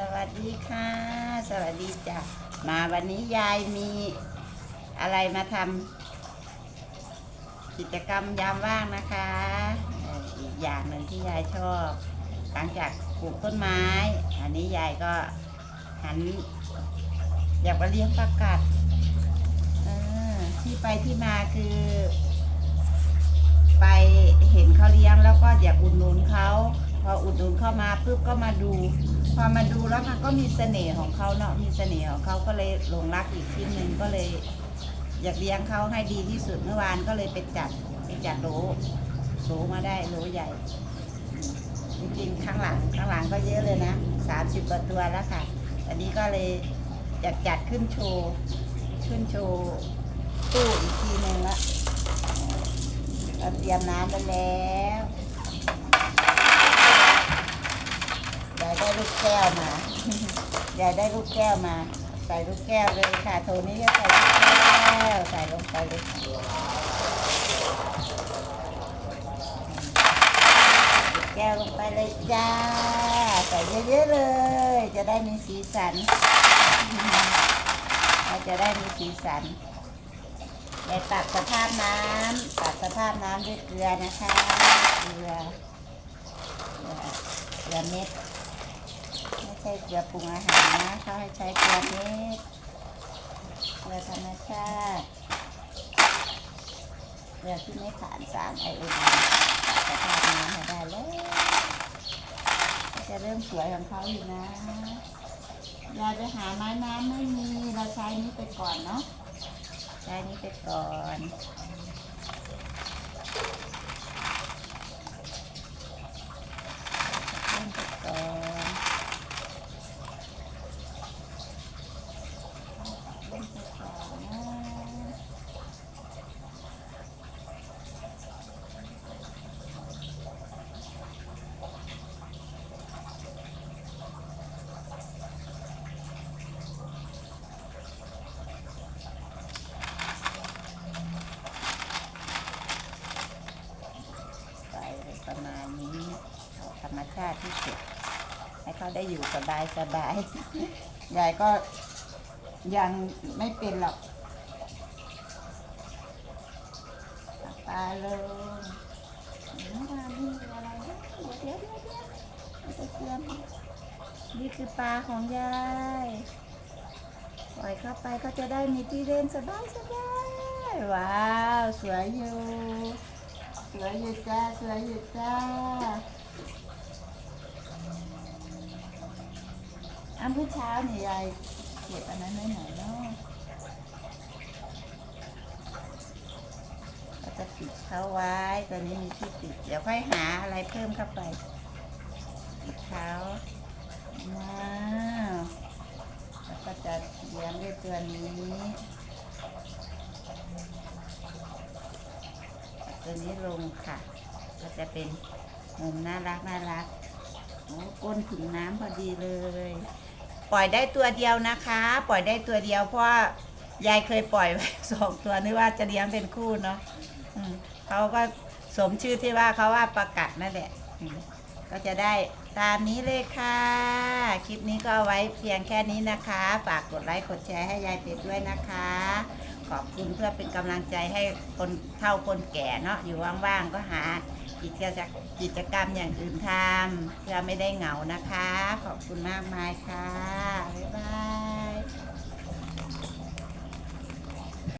สวัสดีค่ะ สวัสดีจ้ะมาวันนี้ยายมีอะไรมาทำกิจกรรมยามว่างนะคะ อีกอย่างหนึ่งที่ยายชอบ หลังจากปลูกต้นไม้ อันนี้ยายก็หัน อยากมาเลี้ยงปลากัดที่ไปที่มาคือ ไปเห็นเขาเลี้ยงแล้วก็อยากอุดหนุนเขา พออุดหนุนเข้ามาปุ๊บก็มาดู พอมาดูแล้วมันก็มีเสน่ห์ของเขาเนาะมีเสน่ห์ของเขาก็เลยหลงรักอีกทีหนึ่งก็เลย อยากเลี้ยงเขาให้ดีที่สุดเมื่อวานก็เลยไปจัดไปจัดโหลโหลมาได้โหลใหญ่จริงๆข้างหลังข้างหลังก็เยอะเลยนะสามสิบกว่าตัวแล้วค่ะอันนี้ก็เลยอยากจัดขึ้นโชว์ขึ้นโชว์ตู้อีกทีหนึ่งละเราเตรียมน้ำไปแล้วยาย ได้ลูกแก้วมา ยายได้ลูกแก้วมา ใส่ลูกแก้วเลยค่ะโทนี้ก็ใส่ลูกแก้ว ใส่ลงไปเลยแก้วลงไปเลยจ้า ใส่เยอะๆเลย จะได้มีสีสันเราจะได้มีสีสันไปตัดสภาพน้ำตัดสภาพน้ำด้วยเกลือนะคะ เกลือเกลือเม็ด ใช่เกลือปรุงอาหารนะเขาให้ใช้เกลือเม็ดเกลือธรรมชาติเกลือที่ไม่ผ่านสารไอโอดีนตัดสภาพน้ำให้ได้แล้วจะเริ่มสวยของเขาอยู่นะยายไปหาไม้น้ำไม่มี เราใช้นี้ไปก่อนเนาะ ใช้นี้ไปก่อนเล่นไปก่อนเล่นไปก่อนนะไปประมาณนี้ธรรมชาติที่สุดให้เขาได้อยู่สบายสบายยายก็ ยังไม่เป็นหรอกปลาลงน้ำปลานี่อะไรเดี๋ยวเดี๋ยวเดี๋ยวเทียวจะเตรียมนี่คือปลาของยายปล่อยเข้าไปก็จะได้มีที่เล่นสบายสบายว้าวสวยอยู่สวยอยู่จ้าสวยอยู่จ้าอันเมื่อเช้าเนี่ยยาย ก็บอันนั้นไว้ไหนเนาะเราจะปิดเขาไว้ตัวนี้มีที่ปิด เดี๋ยวค่อยหาอะไรเพิ่มเข้าไปปิดเขาว้าวแล้วก็จะเลี้ยงด้วยตัวนี้ตัวนี้ลงค่ะ ก็จะเป็นมุมน่ารักน่ารักโอ้ก้นถึงน้ำพอดีเลย ปล่อยได้ตัวเดียวนะคะ ปล่อยได้ตัวเดียว เพราะยายเคยปล่อยไว้สองตัวนึกว่าจะเลี้ยงเป็นคู่เนาะอืมเขาก็สมชื่อที่ว่าเขาว่าประกัดนั่นแหละอืมก็จะได้ตามนี้เลยค่ะ คลิปนี้ก็เอาไว้เพียงแค่นี้นะคะ ฝากกดไลค์กดแชร์ให้ยายเป็ดด้วยนะคะ ขอบคุณเพื่อเป็นกำลังใจให้คนเท่าคนแก่เนาะอยู่ว่างๆก็หากิจกรรมกิจกรรมอย่างอื่นทำเพื่อไม่ได้เหงานะคะ ขอบคุณมากมายค่ะ บ๊ายบาย